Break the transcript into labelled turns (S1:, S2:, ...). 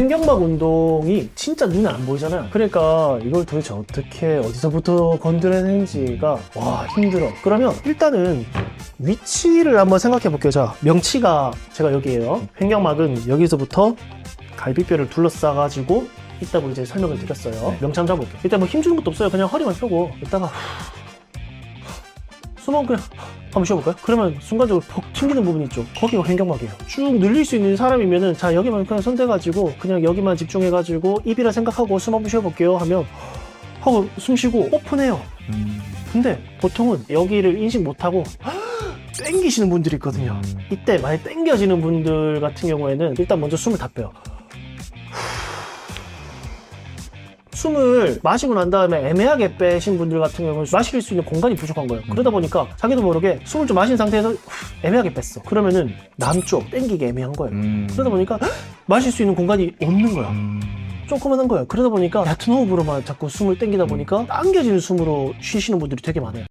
S1: 횡격막 운동이 진짜 눈에 안 보이잖아요. 그러니까 이걸 도대체 어떻게 어디서부터 건드려내는지가 와 힘들어. 그러면 일단은 위치를 한번 생각해 볼게요. 자, 명치가 제가 여기에요. 횡격막은 여기서부터 갈비뼈를 둘러싸가지고 있다고 이제 설명을 드렸어요. 명치 한번 잡아볼게요. 일단 뭐 힘주는 것도 없어요. 그냥 허리만 펴고 이따가 숨어 그냥 한번 쉬어볼까요? 그러면 순간적으로 퍽 튕기는 부분이 있죠. 거기가 횡격막이에요. 쭉 늘릴 수 있는 사람이면은 자 여기만 그냥 손대가지고 그냥 여기만 집중해가지고 입이라 생각하고 숨 한번 쉬어볼게요 하면 하고 숨 쉬고 오픈해요.
S2: 음.
S1: 근데 보통은 여기를 인식 못하고 땡기시는 분들이 있거든요.
S2: 음.
S1: 이때 많이 땡겨지는 분들 같은 경우에는 일단 먼저 숨을 다 빼요. 숨을 마시고 난 다음에 애매하게 빼신 분들 같은 경우는 마실 수 있는 공간이 부족한 거예요. 그러다 보니까 자기도 모르게 숨을 좀 마신 상태에서 애매하게 뺐어. 그러면은 남쪽 땡기기 애매한 거예요.
S2: 음.
S1: 그러다 보니까 마실 수 있는 공간이 없는 거야.
S2: 음.
S1: 조그만한 거예요. 그러다 보니까 얕은 호흡으로만 자꾸 숨을 땡기다 보니까 당겨지는 숨으로 쉬시는 분들이 되게 많아요.